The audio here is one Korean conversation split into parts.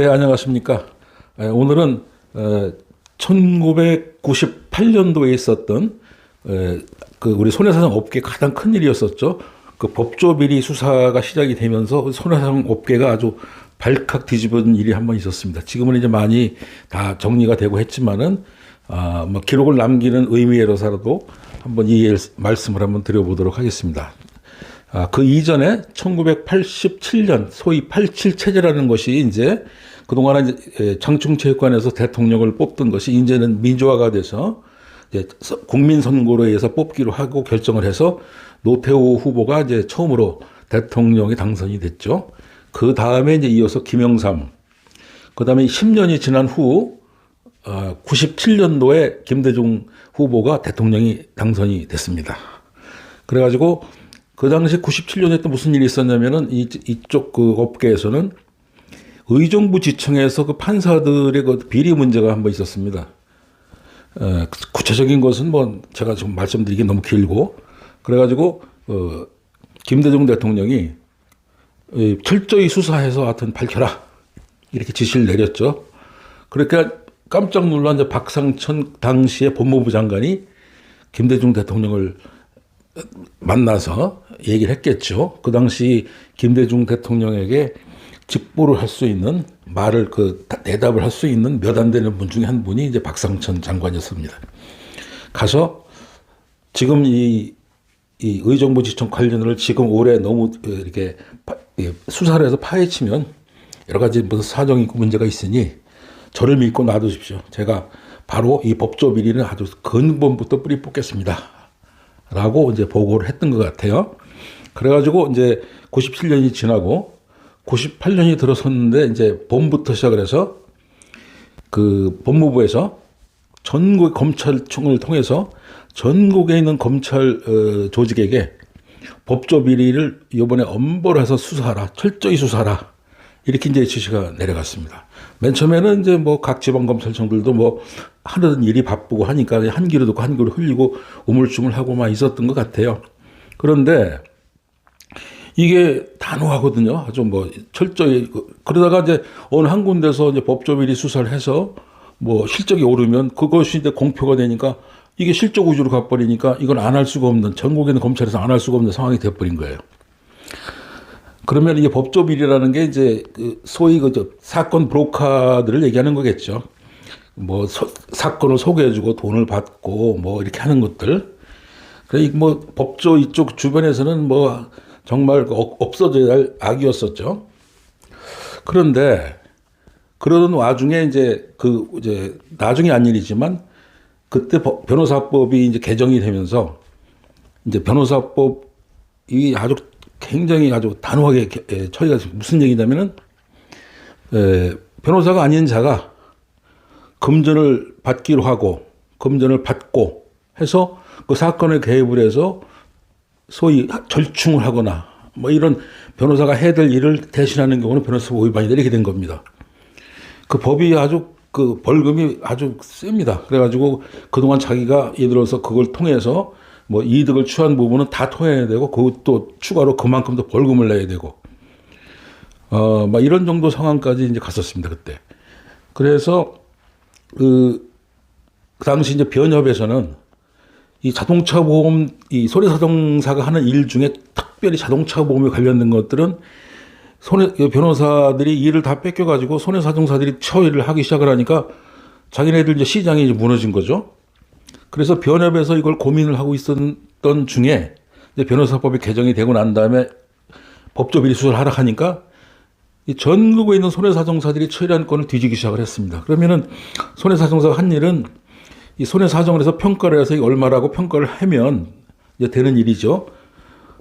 네, 안녕하십니까. 에, 오늘은 에, 1998년도에 있었던 에, 그 우리 손해사상 업계 가장 큰 일이었었죠. 그 법조 비리 수사가 시작이 되면서 손해사상 업계가 아주 발칵 뒤집은 일이 한 번 있었습니다. 지금은 이제 많이 다 정리가 되고 했지만은 아, 뭐 기록을 남기는 의미로서라도 한번 이 일- 말씀을 한번 드려보도록 하겠습니다. 아, 그 이전에 1987년 소위 87 체제라는 것이 이제 그동안은 예, 장충체육관에서 대통령을 뽑던 것이 이제는 민주화가 돼서 이제 서- 국민 선거로 의해서 뽑기로 하고 결정을 해서 노태우 후보가 이제 처음으로 대통령이 당선이 됐죠. 그 다음에 이제 이어서 김영삼, 그 다음에 10년이 지난 후 어, 97년도에 김대중 후보가 대통령이 당선이 됐습니다. 그래가지고 그 당시 97년에 또 무슨 일이 있었냐면은 이, 이쪽 그 업계에서는 의정부 지청에서 그 판사들의 그 비리 문제가 한번 있었습니다. 어, 구체적인 것은 뭐 제가 지금 말씀드리기 너무 길고 그래가지고 어, 김대중 대통령이 이 철저히 수사해서 하여튼 밝혀라 이렇게 지시를 내렸죠. 그러니까 깜짝 놀란 이제 박상천 당시의 법무부 장관이 김대중 대통령을 만나서 얘기를 했겠죠. 그 당시 김대중 대통령에게 직보를 할 수 있는 말을 그 대답을 할 수 있는 몇 안 되는 분 중에 한 분이 이제 박상천 장관이었습니다. 가서 지금 이, 이 의정부지청 관련을 지금 올해 너무 이렇게 파- 이 수사를 해서 파헤치면 여러 가지 무슨 사정이 있고 문제가 있으니 저를 믿고 놔두십시오. 제가 바로 이 법조 비리는 아주 근본부터 뿌리 뽑겠습니다. 라고 이제 보고를 했던 것 같아요. 그래가지고 이제 97년이 지나고 98년이 들어섰는데 이제 봄부터 시작을 해서 그 법무부에서 전국 검찰청을 통해서 전국에 있는 검찰 어, 조직에게 법조 비리를 이번에 엄벌 해서 수사하라, 철저히 수사하라. 이렇게 이제 지시가 내려갔습니다. 맨 처음에는 이제 뭐 각 지방 검찰청들도 뭐 하는 일이 바쁘고 하니까 한 귀로 듣고 한 귀로 흘리고 우물쭈물 하고 막 있었던 것 같아요. 그런데 이게 단호하거든요. 아주 뭐 철저히 그- 그러다가 이제 어느 한 군데서 이제 법조비리 수사를 해서 뭐 실적이 오르면 그것이 이제 공표가 되니까 이게 실적 위주로 가버리니까 이건 안 할 수가 없는 전국에 있는 검찰에서 안 할 수가 없는 상황이 돼버린 거예요. 그러면 이게 법조비리라는 게 이제 그 소위 그저 사건 브로커들을 얘기하는 거겠죠. 뭐 소- 사건을 소개해주고 돈을 받고 뭐 이렇게 하는 것들. 그래 뭐 법조 이쪽 주변에서는 뭐 정말 그 없- 없어져야 할 악이었었죠. 그런데 그러던 와중에 이제 그 이제 나중에 한 일이지만 그때 법- 변호사법이 이제 개정이 되면서 이제 변호사법이 아주 굉장히 아주 단호하게 개- 에, 처리가. 무슨 얘기냐면은 에, 변호사가 아닌 자가 금전을 받기로 하고 금전을 받고 해서 그 사건에 개입을 해서 소위 절충을 하거나 뭐 이런 변호사가 해야 될 일을 대신하는 경우는 변호사법 위반이다 이렇게 된 겁니다. 그 법이 아주 그 벌금이 아주 셉니다. 그래가지고 그동안 자기가 예를 들어서 그걸 통해서 뭐 이득을 취한 부분은 다 토해야 되고 그것도 추가로 그만큼 더 벌금을 내야 되고 어, 막 이런 정도 상황까지 이제 갔었습니다. 그때. 그래서 그, 그 당시 이제 변협에서는 이 자동차 보험, 이 손해사정사가 하는 일 중에 특별히 자동차 보험에 관련된 것들은 손해, 이 변호사들이 일을 다 뺏겨가지고 손해사정사들이 처리를 하기 시작을 하니까 자기네들 이제 시장이 이제 무너진 거죠. 그래서 변협에서 이걸 고민을 하고 있었던 중에 변호사법이 개정이 되고 난 다음에 법조 비리 수사를 하라 하니까 이 전국에 있는 손해사정사들이 처리한 건을 뒤지기 시작을 했습니다. 그러면은 손해사정사가 한 일은 이 손해 사정을 해서 평가를 해서 이게 얼마라고 평가를 하면 이제 되는 일이죠.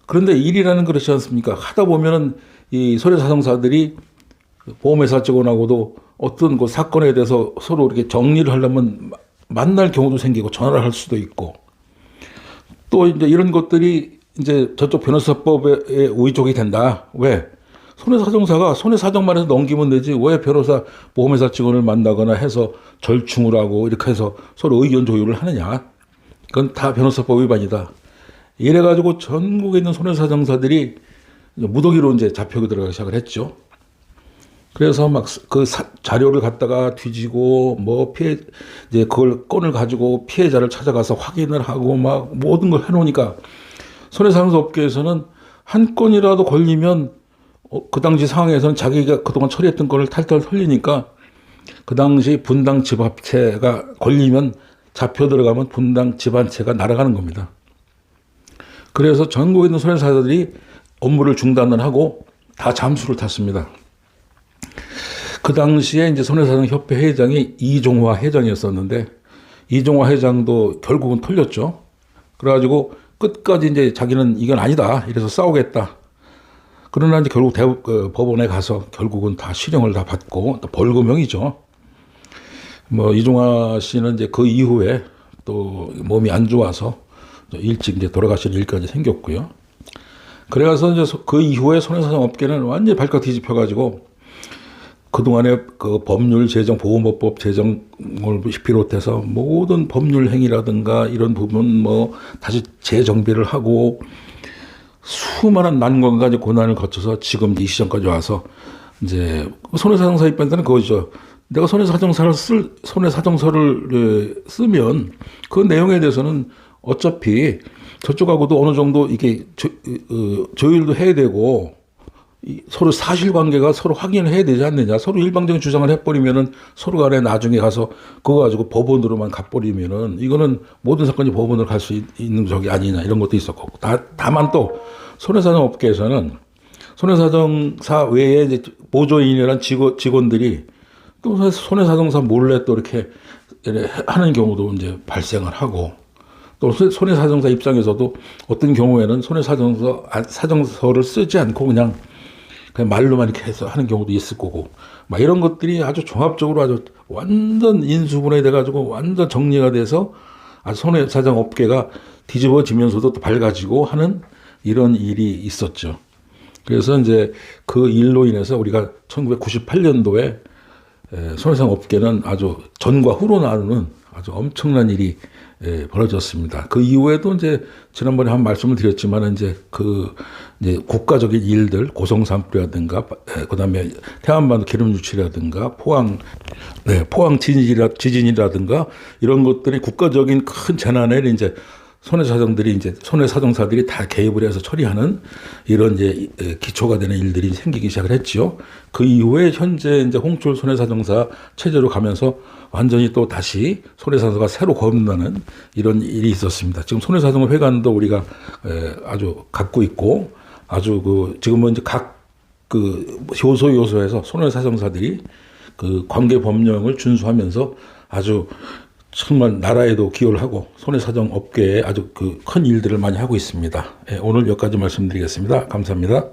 그런데 일이라는 그렇지 않습니까? 하다 보면은 이 손해 사정사들이 그 보험회사 직원하고도 어떤 그 사건에 대해서 서로 이렇게 정리를 하려면 마- 만날 경우도 생기고 전화를 할 수도 있고 또 이제 이런 것들이 이제 저쪽 변호사법에 의족이 된다. 왜? 손해사정사가 손해사정만 해서 넘기면 되지 왜 변호사 보험회사 직원을 만나거나 해서 절충을 하고 이렇게 해서 서로 의견 조율을 하느냐. 그건 다 변호사법 위반이다. 이래가지고 전국에 있는 손해사정사들이 무더기로 이제 잡혀가 들어가기 시작을 했죠. 그래서 막 그 자료를 갖다가 뒤지고 뭐 피해 이제 그걸 건을 가지고 피해자를 찾아가서 확인을 하고 막 모든 걸 해놓으니까 손해상속업계에서는 한 건이라도 걸리면 어, 그 당시 상황에서는 자기가 그동안 처리했던 거를 탈탈 털리니까 그 당시 분당 집합체가 걸리면 잡혀 들어가면 분당 집안체가 날아가는 겁니다. 그래서 전국에 있는 손해사들이 업무를 중단을 하고 다 잠수를 탔습니다. 그 당시에 이제 손해사정협회 회장이 이종화 회장이었었는데 이종화 회장도 결국은 털렸죠. 그래가지고 끝까지 이제 자기는 이건 아니다. 이래서 싸우겠다. 그러나 이제 결국 대법 그 법원에 가서 결국은 다 실형을 다 받고 또 벌금형이죠. 뭐 이종화 씨는 이제 그 이후에 또 몸이 안 좋아서 일찍 이제 돌아가실 일까지 생겼고요. 그래서 이제 그 이후에 손해사정 업계는 완전히 발칵 뒤집혀 가지고 그동안의 그 법률 제정 보호법법 제정을 비롯해서 모든 법률 행위라든가 이런 부분 뭐 다시 재정비를 하고 수많은 난관과 이제 고난을 거쳐서 지금 이 시점까지 와서 이제 손해사정사 입장에서는 그거죠. 내가 손해사정사를 쓸 손해사정서를 쓰면 그 내용에 대해서는 어차피 저쪽하고도 어느 정도 이게 조, 어, 조율도 해야 되고 이 서로 사실관계가 서로 확인을 해야 되지 않느냐. 서로 일방적인 주장을 해버리면은 서로 간에 나중에 가서 그거 가지고 법원으로만 가버리면은 이거는 모든 사건이 법원으로 갈 수 있는 적이 아니냐 이런 것도 있었고. 다, 다만 또 손해사정 업계에서는 손해사정사 외에 이제 보조인이란 직원, 직원들이 또 손해사정사 몰래 또 이렇게 하는 경우도 이제 발생을 하고 또 손해사정사 입장에서도 어떤 경우에는 손해사정서 사정서를 쓰지 않고 그냥 그냥 말로만 이렇게 해서 하는 경우도 있을 거고 막 이런 것들이 아주 종합적으로 아주 완전 인수분해 돼가지고 완전 정리가 돼서 아주 손해사정 업계가 뒤집어지면서도 또 밝아지고 하는 이런 일이 있었죠. 그래서 이제 그 일로 인해서 우리가 1998년도에 손해상 업계는 아주 전과 후로 나누는 아주 엄청난 일이 예, 벌어졌습니다. 그 이후에도 이제 지난번에 한 말씀을 드렸지만 이제 그 이제 국가적인 일들 고성산불이라든가 예, 그다음에 태안반도 기름 유치라든가 포항 네, 포항 지진이라 지진이라든가 이런 것들이 국가적인 큰 재난에 이제 손해사정들이 이제 손해사정사들이 다 개입을 해서 처리하는 이런 이제 기초가 되는 일들이 생기기 시작을 했지요. 그 이후에 현재 이제 홍철 손해사정사 체제로 가면서 완전히 또 다시 손해사정사가 새로 거듭나는 이런 일이 있었습니다. 지금 손해사정 회관도 우리가 아주 갖고 있고 아주 그 지금은 이제 각 그 요소 요소에서 손해사정사들이 그 관계 법령을 준수하면서 아주 정말 나라에도 기여를 하고 손해사정 업계에 아주 그 큰 일들을 많이 하고 있습니다. 예, 오늘 여기까지 말씀드리겠습니다. 감사합니다.